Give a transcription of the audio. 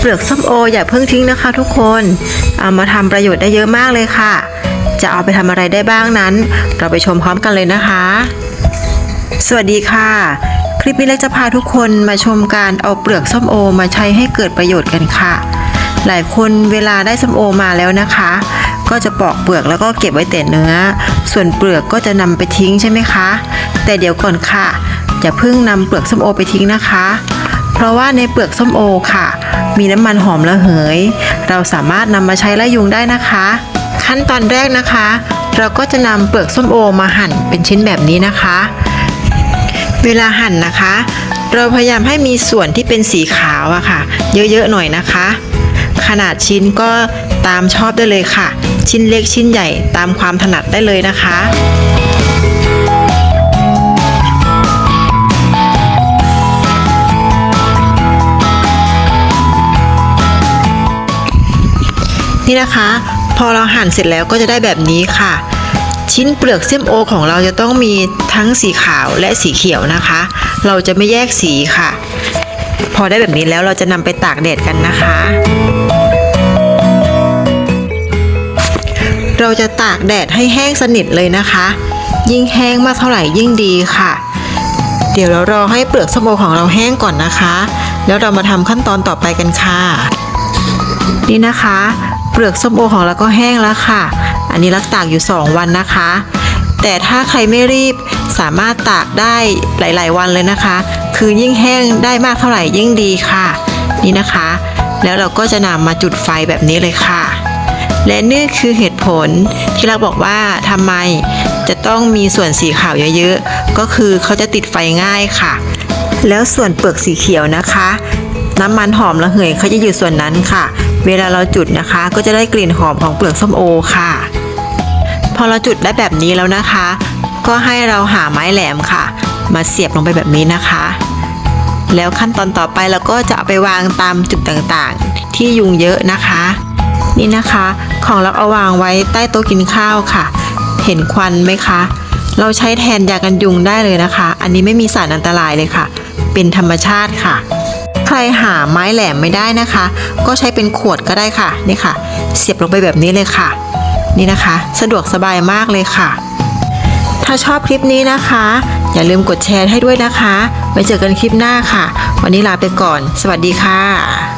เปลือกส้มโออย่าเพิ่งทิ้งนะคะ ทุกคนเอามาทำประโยชน์ได้เยอะมากเลยค่ะ จะเอาไปทำอะไรได้บ้างนั้น เราไปชมพร้อมกันเลยนะคะ สวัสดีค่ะ คลิปนี้เล็กจะพาทุกคนมาชมการเอาเปลือกส้มโอ มาใช้ให้เกิดประโยชน์กันค่ะ หลายคนเวลาได้ส้มโอมาแล้วนะคะ ก็จะปอกเปลือกแล้วก็เก็บไว้แต่เนื้อ ส่วนเปลือกก็จะนำไปทิ้งใช่ไหมคะ แต่เดี๋ยวก่อนค่ะอย่าเพิ่งนำเปลือกส้มโอไปทิ้งนะคะ เพราะว่าในเปลือกส้มโอค่ะ มีน้ำมันหอมระเหย เราสามารถนำมาใช้ไล่ยุงได้นะคะ ขั้นตอนแรกนะคะ เราก็จะนำเปลือกส้มโอมาหั่นเป็นชิ้นแบบนี้นะคะ เวลาหั่นนะคะ เราพยายามให้มีส่วนที่เป็นสีขาวอะค่ะ เยอะๆหน่อยนะคะ ขนาดชิ้นก็ตามชอบได้เลยค่ะ ชิ้นเล็กชิ้นใหญ่ตามความถนัดได้เลยนะคะ นี่นะคะ พอเราหั่นเสร็จแล้วก็จะได้แบบนี้ค่ะ ชิ้นเปลือกเส้มโอของเราจะต้องมีทั้งสีขาวและสีเขียวนะคะ เราจะไม่แยกสีค่ะ พอได้แบบนี้แล้วเราจะนำไปตากแดดกันนะคะเราจะตากแดดให้แห้งสนิทเลยนะคะ ยิ่งแห้งมากเท่าไหร่ยิ่งดีค่ะ เดี๋ยวเรารอให้เปลือกส้มโอของเราแห้งก่อนนะคะ แล้วเรามาทำขั้นตอนต่อไปกันค่ะ นี่นะคะ เปลือกส้มโอของเราก็แห้งแล้วค่ะ อันนี้รักตากอยู่ 2 วันนะคะ แต่ถ้าใครไม่รีบสามารถตากได้หลาย ๆ วันเลยนะคะ คือยิ่งแห้งได้มากเท่าไหร่ยิ่งดีค่ะ นี่นะคะ แล้วเราก็จะนำมาจุดไฟแบบนี้เลยค่ะ และนี่คือเหตุผลที่เราบอกว่าทำไมจะต้องมีส่วนสีขาวเยอะๆ ก็คือเขาจะติดไฟง่ายค่ะ แล้วส่วนเปลือกสีเขียวนะคะ น้ำมันหอมระเหยเขาจะอยู่ส่วนนั้นค่ะ เวลาเราจุดนะคะ ก็จะได้กลิ่นหอมของเปลือกส้มโอค่ะ พอเราจุดได้แบบนี้แล้วนะคะ ก็ให้เราหาไม้แหลมค่ะ มาเสียบลงไปแบบนี้นะคะ แล้วขั้นตอนต่อไปเราก็จะเอาไปวางตามจุดต่างๆ ที่ยุงเยอะนะคะ นี่นะคะ ของเราเอาวางไว้ใต้โต๊ะกินข้าวค่ะ เห็นควันไหมคะเราใช้แทนยากันยุงได้เลยนะคะ อันนี้ไม่มีสารอันตรายเลยค่ะ เป็นธรรมชาติค่ะ ใครหาไม้แหลมไม่ได้นะคะ ก็ใช้เป็นขวดก็ได้ค่ะนี่ค่ะ เสียบลงไปแบบนี้เลยค่ะ นี่นะคะ สะดวกสบายมากเลยค่ะ ถ้าชอบคลิปนี้นะคะ อย่าลืมกดแชร์ให้ด้วยนะคะไว้เจอกันคลิปหน้าค่ะ วันนี้ลาไปก่อน สวัสดีค่ะ